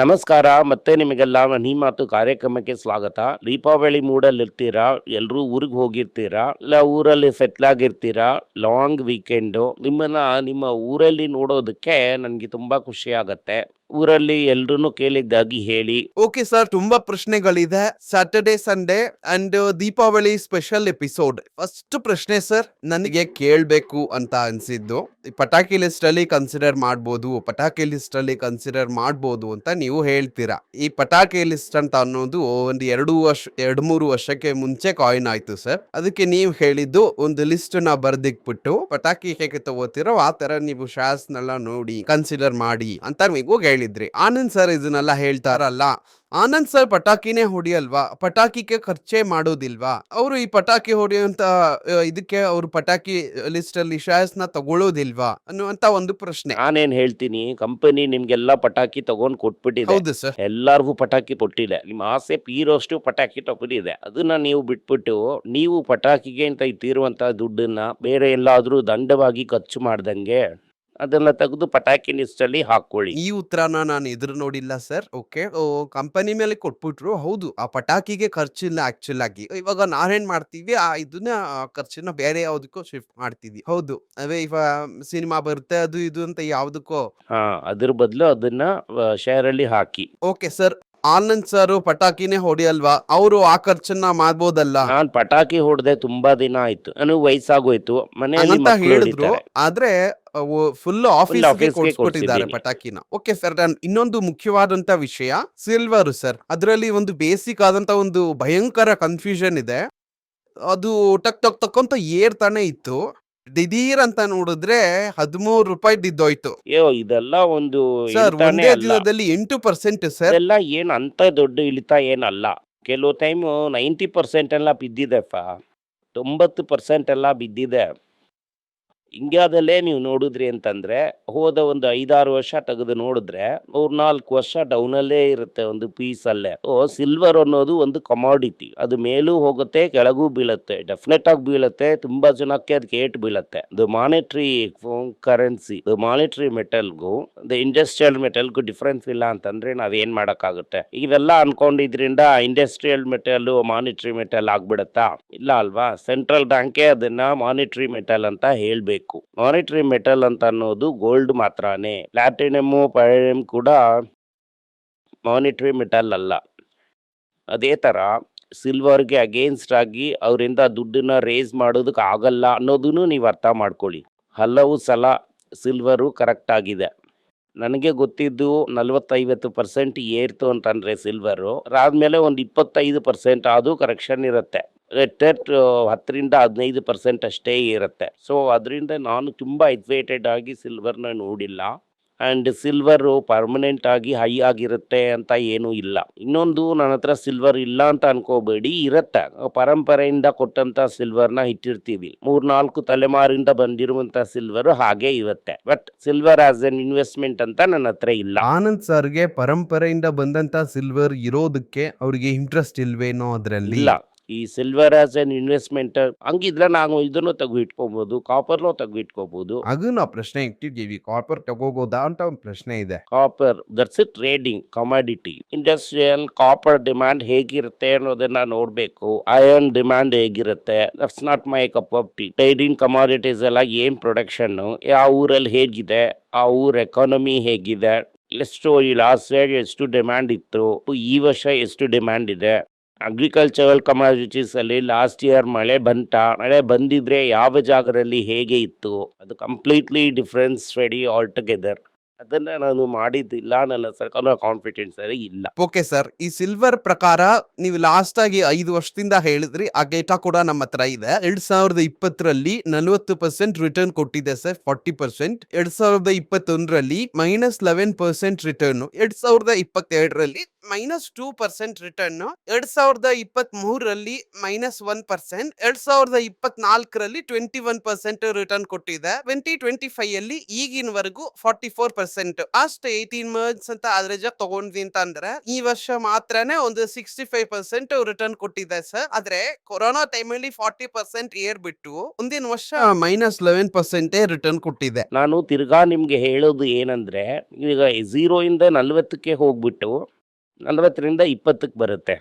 ನಮಸ್ಕಾರ, ಮತ್ತೆ ನಿಮಗೆಲ್ಲ ಮನಿ ಮಾತು ಕಾರ್ಯಕ್ರಮಕ್ಕೆ ಸ್ವಾಗತ. ದೀಪಾವಳಿ ಮೂಡಲ್ಲಿ ಇರ್ತೀರಾ ಎಲ್ಲರೂ ಊರಿಗೆ ಹೋಗಿರ್ತೀರಾ? ಇಲ್ಲ ಊರಲ್ಲಿ ಸೆಟ್ಲ್ ಆಗಿರ್ತೀರಾ? ಲಾಂಗ್ ವೀಕೆಂಡು ನಿಮ್ಮನ್ನ ನಿಮ್ಮ ಊರಲ್ಲಿ ನೋಡೋದಕ್ಕೆ ನನಗೆ ತುಂಬ ಖುಷಿ ಆಗತ್ತೆ. ಊರಲ್ಲಿ ಎಲ್ರು ಕೇಳಿದ್ದಾಗಿ ಹೇಳಿ. ಓಕೆ ಸರ್ ತುಂಬಾ ಪ್ರಶ್ನೆಗಳಿದೆ. Saturday Sunday and Deepavali special episode first ಪ್ರಶ್ನೆ ಸರ್ ನನಗೆ ಕೇಳಬೇಕು ಅಂತ ಅನ್ಸಿದ್ದು. ಪಟಾಕಿ ಲಿಸ್ಟ್ ಅಲ್ಲಿ ಕನ್ಸಿಡರ್ ಮಾಡ್ಬೋದು, ಪಟಾಕಿ ಲಿಸ್ಟ್ ಅಲ್ಲಿ ಕನ್ಸಿಡರ್ ಮಾಡ್ಬೋದು ಅಂತ ನೀವು ಹೇಳ್ತೀರಾ? ಈ ಪಟಾಕಿ ಲಿಸ್ಟ್ ಅಂತ ಅನ್ನೋದು ಒಂದು ಎರಡು ವರ್ಷ, ಎರಡು ಮೂರು ವರ್ಷಕ್ಕೆ ಮುಂಚೆ ಕಾಯಿನ್ ಆಯ್ತು ಸರ್ ಅದಕ್ಕೆ ನೀವು ಹೇಳಿದ್ದು ಒಂದು ಲಿಸ್ಟ್ನ ಬರ್ದಿಕ್ಬಿಟ್ಟು ಪಟಾಕಿ ಹೇಗೆ ತಗೋತಿರೋ ಆ ತರ ನೀವು ಶಾಸ್ನೆಲ್ಲ ನೋಡಿ ಕನ್ಸಿಡರ್ ಮಾಡಿ ಅಂತ ನೀವು ಹೇಳಿದ್ರಿ. ಆನಂದ್ ಸರ್ ಇದನ್ನೆಲ್ಲ ಹೇಳ್ತಾರಲ್ಲ ಆನಂದ್ ಸರ್ ಪಟಾಕಿನೇ ಹೊಡಿಯಲ್ವಾ? ಪಟಾಕಿಗೆ ಖರ್ಚೆ ಮಾಡೋದಿಲ್ವಾ? ಅವರು ಈ ಪಟಾಕಿ ಹೊಡೆಯುವಂತ ಇದಕ್ಕೆ ಅವರು ಪಟಾಕಿ ಲಿಸ್ಟ್ ಅಲ್ಲಿ ನ ತಗೊಳ್ಳೋದಿಲ್ವಾ ಅನ್ನುವಂತ ಒಂದು ಪ್ರಶ್ನೆ. ನಾನೇನ್ ಹೇಳ್ತೀನಿ ಕಂಪನಿ ನಿಮ್ಗೆಲ್ಲ ಪಟಾಕಿ ತಗೊಂಡ್ ಕೊಟ್ಬಿಟ್ಟಿದೆ. ಹೌದು ಸರ್. ಎಲ್ಲಾರ್ಗೂ ಪಟಾಕಿ ಕೊಟ್ಟಿದೆ. ನಿಮ್ಮ ಆಸೆ ಪೀರೋಷ್ಟು ಪಟಾಕಿ ತಗೊಂಡಿದೆ. ಅದನ್ನ ನೀವು ಬಿಟ್ಬಿಟ್ಟು ನೀವು ಪಟಾಕಿಗೆ ಅಂತ ಇತ್ತಿರುವಂತ ದುಡ್ಡನ್ನ ಬೇರೆ ಎಲ್ಲಾದ್ರೂ ದಂಡವಾಗಿ ಖರ್ಚು ಮಾಡ್ದಂಗೆ ಅದನ್ನ ತೆಗೆದು ಪಟಾಕಿ ಲಿಸ್ಟ್ ಅಲ್ಲಿ ಹಾಕೊಳ್ಳಿ. ಈ ಉತ್ತರನ ನಾನು ಎದುರು ನೋಡಿಲ್ಲ ಸರ್. ಓಕೆ. ಕಂಪನಿ ಮೇಲೆ ಕೊಟ್ಬಿಟ್ರು. ಹೌದು ಆ ಪಟಾಕಿಗೆ ಖರ್ಚಿಲ್ಲ ಆಕ್ಚುಲ್ ಆಗಿ. ಇವಾಗ ನಾವೇನ್ ಮಾಡ್ತೀವಿ ಆ ಇದನ್ನ ಖರ್ಚನ್ನ ಬೇರೆ ಯಾವ್ದಕ್ಕೋ ಶಿಫ್ಟ್ ಮಾಡ್ತೀವಿ. ಹೌದು. ಅವೇ ಇವಾಗ ಸಿನಿಮಾ ಬರುತ್ತೆ ಅದು ಇದು ಅಂತ ಯಾವ್ದಕ್ಕೋ. ಹಾ ಅದ್ರ ಬದಲು ಅದನ್ನ ಶೇರ್ ಅಲ್ಲಿ ಹಾಕಿ. Okay sir. ಆನಂದ್ ಸರ್ ಪಟಾಕಿನೇ ಹೊಡಿಯಲ್ವಾ? ಅವರು ಆ ಖರ್ಚನ್ನ ಮಾಡ್ಬೋದಲ್ಲ. ನಾನ್ ಪಟಾಕಿ ಹೊಡೆದೆ ತುಂಬಾ ದಿನ ಆಯ್ತು. ನನಗೆ ವಯಸ್ಸಾಗೋಯ್ತು. ಮನೆಯಲ್ಲಿ ಅಂತ ಮಕ್ಳು ಹೇಳಿದ್ರು ಹೊಡಿತಾರೆ. ಆದ್ರೆ ಫುಲ್ ಆಫೀಸ್ ಕೊಟ್ಟಿದ್ದಾರೆ ಗೆ ಕೊಡ್ಸ್ಬಿಟ್ಟಿದ್ದಾರೆ ಕೊಡ್ಸಿದ್ದೀನಿ. ಪಟಾಕಿನ. ಓಕೆ ಸರ್ ಇನ್ನೊಂದು ಮುಖ್ಯವಾದಂತ ವಿಷಯ ಸಿಲ್ವರ್ ಸರ್ ಅದರಲ್ಲಿ ಒಂದು ಬೇಸಿಕ್ ಆದಂತ ಒಂದು ಭಯಂಕರ ಕನ್ಫ್ಯೂಷನ್ ಇದೆ. ಅದು ಟಕ್ ಟಕ್ ಟಕ್ ಅಂತ ಏರ್ತಾನೆ ಇತ್ತು. ದಿಢೀರ್ ಅಂತ ನೋಡಿದ್ರೆ ಹದಿಮೂರು ರೂಪಾಯಿ ದಿದ್ದೋಯ್ತು ಅಯ್ಯೋ ಇದೆಲ್ಲ ಒಂದು ಸರ್ ಇಳಿತಾನೇ ಒಂದೇ ಅಲ್ಲ. ದಿನದಲ್ಲಿ ಎಂಟು ಪರ್ಸೆಂಟ್ ಸರ್. ಎಲ್ಲಾ ಏನ್ ಅಂತ ದೊಡ್ಡ ಇಳಿತ ಏನಲ್ಲ. ಕೆಲವು ಟೈಮ್ ನೈಂಟಿ ಪರ್ಸೆಂಟ್ ಎಲ್ಲ ಬಿದ್ದಿದೆಪ್ಪ ತೊಂಬತ್ತು ಪರ್ಸೆಂಟ್ ಎಲ್ಲ ಬಿದ್ದಿದೆ. ಇಂಡಿಯಾದಲ್ಲೇ ನೀವು ನೋಡಿದ್ರಿ ಅಂತಂದ್ರೆ, ಹೋದ ಒಂದು ಐದಾರು ವರ್ಷ ತೆಗೆದು ನೋಡಿದ್ರೆ ಮೂರ್ನಾಲ್ಕು ವರ್ಷ ಡೌನಲ್ಲೇ ಇರುತ್ತೆ ಒಂದು ಪೀಸ್ ಅಲ್ಲೇ. ಓ ಸಿಲ್ವರ್ ಅನ್ನೋದು ಒಂದು ಕಮಾಡಿಟಿ ಅದು ಮೇಲೂ ಹೋಗುತ್ತೆ, ಕೆಳಗೂ ಬೀಳುತ್ತೆ. ಡೆಫಿನೆಟ್ ಆಗಿ ಬೀಳುತ್ತೆ, ತುಂಬಾ ಜನಕ್ಕೆ ಅದಕ್ಕೆ ಏಟ್ ಬೀಳುತ್ತೆ. ಅದು ಮಾನಿಟ್ರಿ ಕರೆನ್ಸಿ ಅದು ಮಾನಿಟ್ರಿ ಮೆಟಲ್ಗೂ ಅದು ಇಂಡಸ್ಟ್ರಿಯಲ್ ಮೆಟಲ್ಗೂ ಡಿಫ್ರೆನ್ಸ್ ಇಲ್ಲ ಅಂತಂದ್ರೆ ನಾವೇನು ಮಾಡೋಕ್ಕಾಗುತ್ತೆ? ಇವೆಲ್ಲ ಅನ್ಕೊಂಡಿದ್ರಿಂದ ಇಂಡಸ್ಟ್ರಿಯಲ್ ಮೆಟಲ್ ಮಾನಿಟ್ರಿ ಮೆಟಲ್ ಆಗ್ಬಿಡತ್ತಾ? ಇಲ್ಲ ಅಲ್ವಾ? ಸೆಂಟ್ರಲ್ ಬ್ಯಾಂಕೇ ಅದನ್ನ ಮಾನಿಟ್ರಿ ಮೆಟಲ್ ಅಂತ ಹೇಳ್ಬೇಕು. ಮಾನಿಟ್ರಿ ಮೆಟಲ್ ಅಂತ ಅನ್ನೋದು ಗೋಲ್ಡ್ ಮಾತ್ರನೇ. ಪ್ಲಾಟಿನಮ್ ಪೈರಮ್ ಕೂಡ ಮಾನಿಟ್ರಿ ಮೆಟಲ್ ಅಲ್ಲ. ಅದೇ ತರ ಸಿಲ್ವರ್ಗೆ ಅಗೇನ್ಸ್ಟ್ ಆಗಿ ಅವರಿಂದ ದುಡ್ಡನ್ನ ರೇಸ್ ಮಾಡೋದಕ್ಕೆ ಆಗಲ್ಲ ಅನ್ನೋದನ್ನು ನೀವು ಅರ್ಥ ಮಾಡ್ಕೊಳ್ಳಿ. ಹಲವು ಸಲ ಸಿಲ್ವರು ಕರೆಕ್ಟ್ ಆಗಿದೆ. ನನಗೆ ಗೊತ್ತಿದ್ದು ನಲವತ್ತೈವತ್ತು ಪರ್ಸೆಂಟ್ ಏರ್ತು ಅಂತಂದರೆ ಸಿಲ್ವರು ಅದಾದ್ಮೇಲೆ ಒಂದು ಇಪ್ಪತ್ತೈದು ಪರ್ಸೆಂಟ್ ಅದು ಕರೆಕ್ಷನ್ ಇರುತ್ತೆ. ರೆಟ್ ಹತ್ತರಿಂದ ಹದಿನೈದು ಪರ್ಸೆಂಟ್ ಅಷ್ಟೇ ಇರುತ್ತೆ. ಸೊ ಅದರಿಂದ ನಾನು ತುಂಬ ಎಕ್ಸೈಟೆಡ್ ಆಗಿ ಸಿಲ್ವರ್ನ ನೋಡಿಲ್ಲ. ಆ್ಯಂಡ್ ಸಿಲ್ವರು ಪರ್ಮನೆಂಟ್ ಆಗಿ ಹೈ ಆಗಿರುತ್ತೆ ಅಂತ ಏನೂ ಇಲ್ಲ. ಇನ್ನೊಂದು ನನ್ನ ಹತ್ರ ಸಿಲ್ವರ್ ಇಲ್ಲ ಅಂತ ಅನ್ಕೋಬೇಡಿ ಇರುತ್ತೆ. ಪರಂಪರೆಯಿಂದ ಕೊಟ್ಟಂತ ಸಿಲ್ವರ್ನ ಇಟ್ಟಿರ್ತೀವಿ. ಮೂರ್ನಾಲ್ಕು ತಲೆಮಾರಿಂದ ಬಂದಿರುವಂತ ಸಿಲ್ವರು ಹಾಗೆ ಇರುತ್ತೆ. But silver as an investment ಅಂತ ನನ್ನ ಹತ್ರ ಇಲ್ಲ. ಆನಂದ್ ಸರ್ಗೆ ಪರಂಪರೆಯಿಂದ ಬಂದಂತ ಸಿಲ್ವರ್ ಇರೋದಕ್ಕೆ ಅವ್ರಿಗೆ ಇಂಟ್ರೆಸ್ಟ್ ಇಲ್ವೇನೋ ಅದರಲ್ಲಿ? ಇಲ್ಲ. ಈ ಸಿಲ್ವರ್ ಆಸ್ ಎನ್ ಇನ್ವೆಸ್ಟ್ಮೆಂಟ್ ಹಂಗಿದ್ರೆ ನಾವು ಇದನ್ನು ತೆಗೆದು ಇಟ್ಕೋಬಹುದು ಕಾಪರ್ನು ತೆಗೆದು ಇಟ್ಕೋಬಹುದು ಅದು ನಾವು ಪ್ರಶ್ನೆ ಇಟ್ಟಿದ್ದೀವಿ ಕಾಪರ್ ತಗೋಬೋದಾ ಅಂತ ಒಂದು ಪ್ರಶ್ನೆ ಇದೆ. Copper that's it trading commodity industrial copper demand ಹೇಗಿರುತ್ತೆ ಅನ್ನೋದನ್ನ ನೋಡ್ಬೇಕು. ಐರನ್ ಡಿಮ್ಯಾಂಡ್ ಹೇಗಿರುತ್ತೆ that's not my cup of tea trading commodities ಎಲ್ಲ ಏನ್ ಪ್ರೊಡಕ್ಷನ್ ಯಾವ ಊರಲ್ಲಿ ಹೇಗಿದೆ ಆ ಊರ ಎಕಾನಮಿ ಹೇಗಿದೆ ಎಷ್ಟು ಈ ಲಾಸ್ಟ್ ಇಯರ್ ಎಷ್ಟು ಡಿಮ್ಯಾಂಡ್ ಇತ್ತು ಈ ವರ್ಷ ಎಷ್ಟು ಡಿಮ್ಯಾಂಡ್ ಇದೆ? ಅಗ್ರಿಕಲ್ಚರಲ್ ಕಮಾಡಿಟೀಸಲ್ಲಿ ಲಾಸ್ಟ್ ಇಯರ್ ಮಳೆ ಬಂತ. ಮಳೆ ಬಂದಿದ್ರೆ ಯಾವ ಜಾಗದಲ್ಲಿ ಹೇಗೆ ಇತ್ತು? ಅದು completely difference study altogether ಅದನ್ನ ನಾನು ಮಾಡಿದ್ದಿಲ್ಲ ನನ್ನ ಸರ್ಕಾರ ಕಾನ್ಫಿಡೆನ್ಸ್ ಇಲ್ಲ. ಓಕೆ ಸರ್ ಈ ಸಿಲ್ವರ್ ಪ್ರಕಾರ ನೀವು ಲಾಸ್ಟ್ ಆಗಿ ಐದು ವರ್ಷದಿಂದ ಹೇಳಿದ್ರಿ, ಆ ಡೇಟಾ ಕೂಡ ನಮ್ಮ ಹತ್ರ ಇದೆ. ಎರಡ್ ಸಾವಿರದ ಇಪ್ಪತ್ತರಲ್ಲಿ ನಲವತ್ತು ಪರ್ಸೆಂಟ್ ರಿಟರ್ನ್ ಕೊಟ್ಟಿದೆ ಸರ್ ಫಾರ್ಟಿ ಪರ್ಸೆಂಟ್ ಎರಡ್ ಸಾವಿರದ ಇಪ್ಪತ್ತೊಂದರಲ್ಲಿ ಮೈನಸ್ ಲೆವೆನ್ ಪರ್ಸೆಂಟ್ ರಿಟರ್ನ್ ಎರಡ್ ಸಾವಿರದ ಇಪ್ಪತ್ತೆರಡರಲ್ಲಿ ಮೈನಸ್ ಟೂ ಪರ್ಸೆಂಟ್ ರಿಟರ್ನ್ ಎರಡ್ ಸಾವಿರದ ಇಪ್ಪತ್ತ್ ಮೂರರಲ್ಲಿ ಮೈನಸ್ ಒನ್ ಪರ್ಸೆಂಟ್ ಎರಡ್ ಸಾವಿರದ ಇಪ್ಪತ್ನಾಲ್ಕರಲ್ಲಿ ಟ್ವೆಂಟಿ ಒನ್ ಪರ್ಸೆಂಟ್ ರಿಟರ್ನ್ ಕೊಟ್ಟಿದೆ. ಟ್ವೆಂಟಿ ಟ್ವೆಂಟಿ ಫೈವ್ ಅಲ್ಲಿ ಈಗಿನವರೆಗೂ ಫಾರ್ಟಿ ಫೋರ್ ಪರ್ಸೆಂಟ್ ಅಷ್ಟು ಏಯ್ಟೀನ್ ಮಂತ್ಸ್ ಅಂತ ಆವರೇಜ್ ಆಗಿ ತಗೊಂಡ್ವಿ ಅಂತ ಅಂದ್ರೆ ಈ ವರ್ಷ ಮಾತ್ರನೇ ಒಂದು ಸಿಕ್ಸ್ಟಿ ಫೈವ್ ಪರ್ಸೆಂಟ್ ರಿಟರ್ನ್ ಕೊಟ್ಟಿದೆ ಸರ್ ಆದ್ರೆ ಕೊರೋನಾ ಟೈಮಲ್ಲಿ ಫಾರ್ಟಿ ಪರ್ಸೆಂಟ್ ಏರ್ಬಿಟ್ಟು ಮುಂದಿನ ವರ್ಷ ಮೈನಸ್ ಲೆವೆನ್ ಪರ್ಸೆಂಟೇ ರಿಟರ್ನ್ ಕೊಟ್ಟಿದೆ. ನಾನು ತಿರ್ಗಾ ನಿಮಗೆ ಹೇಳೋದು ಏನಂದ್ರೆ ಈಗ ಝೀರೋ ಇಂದ ನಲ್ವತ್ತಕ್ಕೆ ಹೋಗ್ಬಿಟ್ಟು ನಲ್ವತ್ತರಿಂದ ಇಪ್ಪತ್ತಕ್ಕೆ ಬರುತ್ತೆ.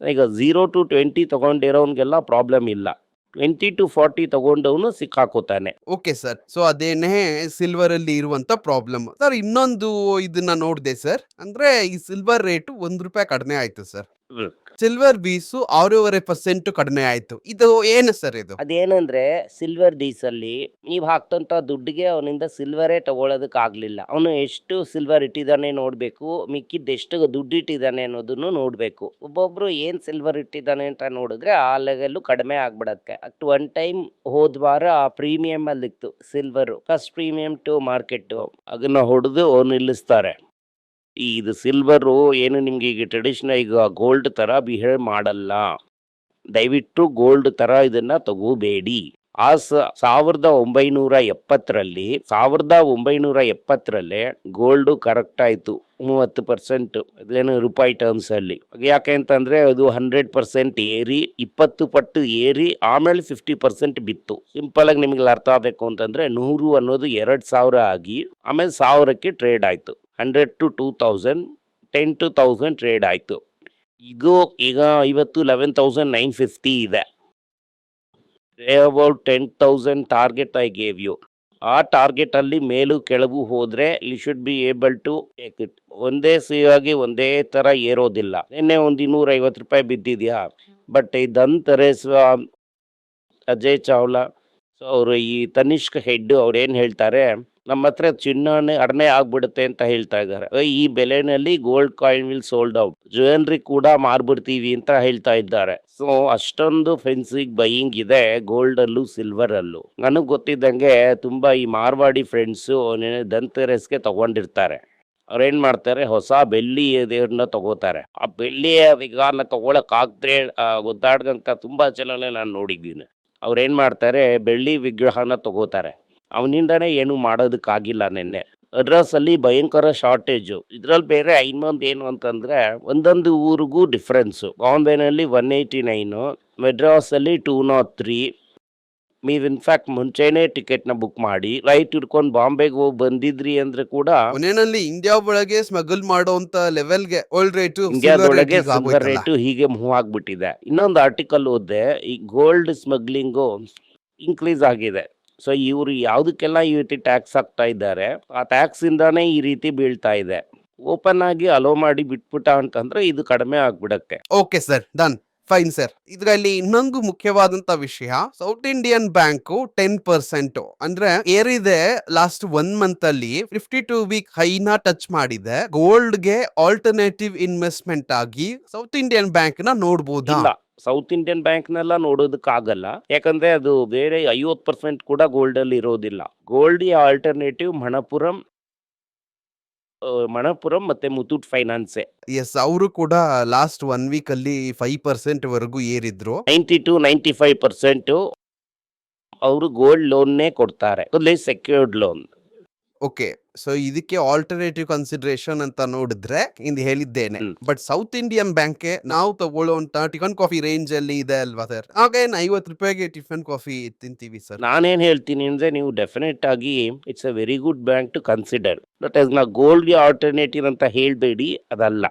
ಈಗ ಝೀರೋ ಟು ಟ್ವೆಂಟಿ ತಗೊಂಡಿರೋನ್ಗೆಲ್ಲ ಪ್ರಾಬ್ಲಮ್ ಇಲ್ಲ. ಟ್ವೆಂಟಿ ಟು ಫಾರ್ಟಿ ತಗೊಂಡವನು ಸಿಕ್ಕಾಕೋತಾನೆ. ಓಕೆ ಸರ್ ಸೊ ಅದೇನೇ ಸಿಲ್ವರ್ ಅಲ್ಲಿ ಇರುವಂತ ಪ್ರಾಬ್ಲಮ್ ಸರ್ ಇನ್ನೊಂದು ಇದನ್ನ ನೋಡಿದೆ ಸರ್ ಅಂದ್ರೆ ಈ ಸಿಲ್ವರ್ ರೇಟ್ ಒಂದ್ ರೂಪಾಯಿ ಕಡಿಮೆ ಆಯ್ತು ಸರ್ ಸಿಲ್ವರ್ ಬೀಸು ಆರೂವರೆ ಪರ್ಸೆಂಟ್ ಕಡಿಮೆ ಆಯ್ತು. ಇದು ಏನು ಸರ್ ಇದು? ಅದೇನಂದ್ರೆ ಸಿಲ್ವರ್ ಡೀಸಲ್ಲಿ ನೀವು ಹಾಕ್ತಂತ ದುಡ್ಡಿಗೆ ಅವನಿಂದ ಸಿಲ್ವರೇ ತಗೊಳ್ಳೋದಕ್ಕೆ ಆಗ್ಲಿಲ್ಲ ಅವನು ಎಷ್ಟು ಸಿಲ್ವರ್ ಇಟ್ಟಿದ್ದಾನೆ ನೋಡ್ಬೇಕು, ಮಿಕ್ಕಿದ್ದು ಎಷ್ಟು ದುಡ್ಡು ಇಟ್ಟಿದ್ದಾನೆ ಅನ್ನೋದನ್ನು ನೋಡ್ಬೇಕು. ಒಬ್ಬೊಬ್ರು ಏನ್ ಸಿಲ್ವರ್ ಇಟ್ಟಿದ್ದಾನೆ ಅಂತ ನೋಡಿದ್ರೆ ಆ ಲೆವೆಲ್ಲು ಕಡಿಮೆ ಆಗ್ಬಿಡತ್ತೆ. ಅಟ್ ಒನ್ ಟೈಮ್ ಹೋದ ವಾರ ಆ premium ಅಲ್ಲಿತ್ತು silver first premium to market ಅದನ್ನ ಹೊಡೆದು ನಿಲ್ಲಿಸ್ತಾರೆ. ಈ ಇದು ಸಿಲ್ವರು ಏನು ನಿಮ್ಗೆ ಈಗ ಟ್ರೆಡಿಷನಲ್ ಈಗ ಗೋಲ್ಡ್ ಥರ ಬಿಹೇವ್ ಮಾಡಲ್ಲ. ದಯವಿಟ್ಟು ಗೋಲ್ಡ್ ಥರ ಇದನ್ನು ತಗೋಬೇಡಿ. ಆ ಸಾವಿರದ ಒಂಬೈನೂರ ಎಪ್ಪತ್ತರಲ್ಲಿ, ಸಾವಿರದ ಒಂಬೈನೂರ ಎಪ್ಪತ್ತರಲ್ಲೇ ಗೋಲ್ಡು ಕರೆಕ್ಟ್ ಆಯಿತು. ಮೂವತ್ತು ಪರ್ಸೆಂಟ್ ಅದೇನು ರೂಪಾಯಿ ಟರ್ಮ್ಸಲ್ಲಿ ಯಾಕೆ ಅಂತಂದರೆ ಅದು ಹಂಡ್ರೆಡ್ ಪರ್ಸೆಂಟ್ ಏರಿ, ಇಪ್ಪತ್ತು ಪಟ್ಟು ಏರಿ, ಆಮೇಲೆ ಫಿಫ್ಟಿ ಪರ್ಸೆಂಟ್ ಬಿತ್ತು. ಸಿಂಪಲ್ ಆಗಿ ನಿಮ್ಗೆ ಅರ್ಥ ಆಗಬೇಕು ಅಂತಂದರೆ ನೂರು ಅನ್ನೋದು ಎರಡು ಸಾವಿರ ಆಗಿ, ಆಮೇಲೆ ಸಾವಿರಕ್ಕೆ ಟ್ರೇಡ್ ಆಯ್ತು. Hundred to two thousand, ten to thousand trade ಆಯಿತು. ಇದು ಈಗ ಇವತ್ತು ಲೆವೆನ್ ತೌಸಂಡ್ ನೈನ್ ಫಿಫ್ಟಿ ಇದೆ. About ten thousand target I gave you ಆ ಟಾರ್ಗೆಟ್ ಅಲ್ಲಿ ಮೇಲೂ ಕೆಳಗೂ ಹೋದ್ರೆ you should be able to it ಒಂದೇ ಸಿಯಾಗಿ ಒಂದೇ ತರ ಏರೋದಿಲ್ಲ. ನಿನ್ನೆ ಒಂದು ಇನ್ನೂರ ಐವತ್ತು ರೂಪಾಯಿ ಬಿದ್ದಿದೆಯಾ? ಬಟ್ ಈ ದಂತರೇಸ್ ಅಜಯ್ ಚಾವ್ಲಾ ಸೊ ಅವರು ಈ ತನಿಷ್ಕ ಹೆಡ್ ಅವ್ರು ಏನು ಹೇಳ್ತಾರೆ? ನಮ್ಮ ಹತ್ರ ಚಿನ್ನ ಅಡನೆ ಆಗ್ಬಿಡುತ್ತೆ ಅಂತ ಹೇಳ್ತಾ ಇದ್ದಾರೆ. ಈ ಬೆಲೆನಲ್ಲಿ gold coin will sold out jewellery ಕೂಡ ಮಾರ್ಬಿಡ್ತೀವಿ ಅಂತ ಹೇಳ್ತಾ ಇದ್ದಾರೆ. ಸೊ ಅಷ್ಟೊಂದು ಫ್ರೆಂಡ್ಸಿಗೆ ಬೈಯಿಂಗ್ ಇದೆ ಗೋಲ್ಡ್ ಅಲ್ಲೂ ಸಿಲ್ವರ್ ಅಲ್ಲೂ. ನನಗ್ ಗೊತ್ತಿದ್ದಂಗೆ ತುಂಬಾ ಈ ಮಾರ್ವಾಡಿ ಫ್ರೆಂಡ್ಸು ದಂತರಸ್ಗೆ ತಗೊಂಡಿರ್ತಾರೆ. ಅವ್ರೇನ್ ಮಾಡ್ತಾರೆ, ಹೊಸ ಬೆಳ್ಳಿ ದೇವ್ರನ್ನ ತಗೋತಾರೆ. ಆ ಬೆಳ್ಳಿಯ ವಿಗಾನ ತಗೊಳಕ್ ಆಗದೆ ಗೊತ್ತಾಡ್ದಂತ ತುಂಬಾ ಚಲನೆ ನಾನು ನೋಡಿದ್ದೀನಿ. ಅವ್ರೇನ್ ಮಾಡ್ತಾರೆ, ಬೆಳ್ಳಿ ವಿಗ್ರಹನ ತಗೋತಾರೆ. ಅವನಿಂದನೇ ಏನು ಮಾಡೋದಕ್ಕಾಗಿಲ್ಲ ನಿನ್ನೆ. ಅಡ್ರಸ್ಸಲ್ಲಿ ಭಯಂಕರ ಶಾರ್ಟೇಜು ಇದರಲ್ಲಿ ಬೇರೆ ಇನ್ನೊಂದು ಏನು ಅಂತಂದರೆ ಒಂದೊಂದು ಊರಿಗೂ ಡಿಫ್ರೆನ್ಸು ಬಾಂಬೆನಲ್ಲಿ ಒನ್ ಏಯ್ಟಿ ನೈನು ಮೆಡ್ರಾಸಲ್ಲಿ ಟೂ ನಾಟ್ ತ್ರೀ ನೀವು ಇನ್ಫ್ಯಾಕ್ಟ್ ಮುಂಚೆನೆ ಟಿಕೆಟ್ನ ಬುಕ್ ಮಾಡಿ ರೈಟ್ ಹಿಡ್ಕೊಂಡು ಬಾಂಬೆಗೆ ಹೋಗಿ ಬಂದಿದ್ರಿ ಅಂದ್ರೆ ಕೂಡ ಕೊನೆಯಲ್ಲಿ ಇಂಡಿಯಾ ಒಳಗೆ ಸ್ಮಗಲ್ ಮಾಡುವಂತ ಲೆವೆಲ್ಗೆ ಓಲ್ಡ್ ರೇಟ್ ಇಂಡಿಯಾದೊಳಗೆ ಸಿಲ್ವರ್ ರೇಟು ಹೀಗೆ ಮೂವ್ ಆಗ್ಬಿಟ್ಟಿದೆ. ಇನ್ನೊಂದು ಆರ್ಟಿಕಲ್ ಓದ್ದೆ ಈ ಗೋಲ್ಡ್ ಸ್ಮಗ್ಲಿಂಗು ಇನ್ಕ್ರೀಸ್ ಆಗಿದೆ. ಸೊ ಇವರು ಯಾವುದಕ್ಕೆಲ್ಲ ಈ ರೀತಿ ಟ್ಯಾಕ್ಸ್ ಹಾಕ್ತಾ ಇದ್ದಾರೆ ಆ ಟ್ಯಾಕ್ಸ್ ಇಂದಾನೇ ಈ ರೀತಿ ಬೀಳ್ತಾ ಇದೆ. ಓಪನ್ ಆಗಿ ಅಲೋ ಮಾಡಿ ಬಿಟ್ಬಿಟ್ಟ ಅಂತಂದ್ರೆ ಇದು ಕಡಿಮೆ ಆಗ್ಬಿಡತ್ತೆ. Okay sir done fine sir ಇದರಲ್ಲಿ ಇನ್ನೊಂದು ಮುಖ್ಯವಾದಂತ ವಿಷಯ South Indian Bank ten percent ಅಂದ್ರೆ ಏರಿದೆ ಲಾಸ್ಟ್ ಒನ್ ಮಂತ್ ಅಲ್ಲಿ ಫಿಫ್ಟಿ ಟೂ ವೀಕ್ ಹೈನ ಟಚ್ ಮಾಡಿದೆ. ಗೋಲ್ಡ್ಗೆ ಆಲ್ಟರ್ನೇಟಿವ್ ಇನ್ವೆಸ್ಟ್ಮೆಂಟ್ ಆಗಿ ಸೌತ್ ಇಂಡಿಯನ್ ಬ್ಯಾಂಕ್ನ ನೋಡ್ಬೋದಾ? ಇಲ್ಲ. ಸೌತ್ ಇಂಡಿಯನ್ ಬ್ಯಾಂಕ್ನೆಲ್ಲ ನೋಡೋದಕ್ಕಾಗಲ್ಲ. ಯಾಕಂದ್ರೆ ಅದು ಬೇರೆ ಐವತ್ತು ಪರ್ಸೆಂಟ್ ಕೂಡ ಗೋಲ್ಡ್ ಅಲ್ಲಿ ಇರೋದಿಲ್ಲ. ಗೋಲ್ಡ್ ಆಲ್ಟರ್ನೇಟಿವ್ ಮಣಪುರಂ ಮಣಪುರಂ ಮತ್ತೆ ಮುತೂಟ್ ಫೈನಾನ್ಸ್ ಎಸ್ ಅವರು ಕೂಡ ಲಾಸ್ಟ್ ಒನ್ ವೀಕ್ ಅಲ್ಲಿ ಫೈವ್ ಪರ್ಸೆಂಟ್ ವರೆಗೂ ಏರಿದ್ರು. Ninety to ninety five percent ಅವರು ಗೋಲ್ಡ್ ಲೋನ್ನೇ ಕೊಡ್ತಾರೆ. Secured loan okay. ಸೊ ಇದಕ್ಕೆ ಆಲ್ಟರ್ನೇಟಿವ್ ಕನ್ಸಿಡರೇಷನ್ ಅಂತ ನೋಡಿದ್ರೆ ಇಂದು ಹೇಳಿದ್ದೇನೆ. Hmm. But South Indian Bank ನಾವು ತಗೊಳ್ಳುವಂತ ಟಿಫನ್ ಕಾಫಿ ರೇಂಜ್ ಅಲ್ಲಿ ಇದೆ ಅಲ್ವಾ ಸರ್ ಹಾಗೇನು ಐವತ್ತು ರೂಪಾಯಿಗೆ ಟಿಫನ್ ಕಾಫಿ ತಿಂತೀವಿ ಸರ್ ನಾನೇನ್ ಹೇಳ್ತೀನಿ ಅಂದ್ರೆ ನೀವು ಡೆಫಿನೆಟ್ ಆಗಿ it's a very good bank to consider but ನಾ ಗೋಲ್ಡ್ಗೆ ಆಲ್ಟರ್ನೇಟಿವ್ ಅಂತ ಹೇಳಬೇಡಿ ಅದಲ್ಲ.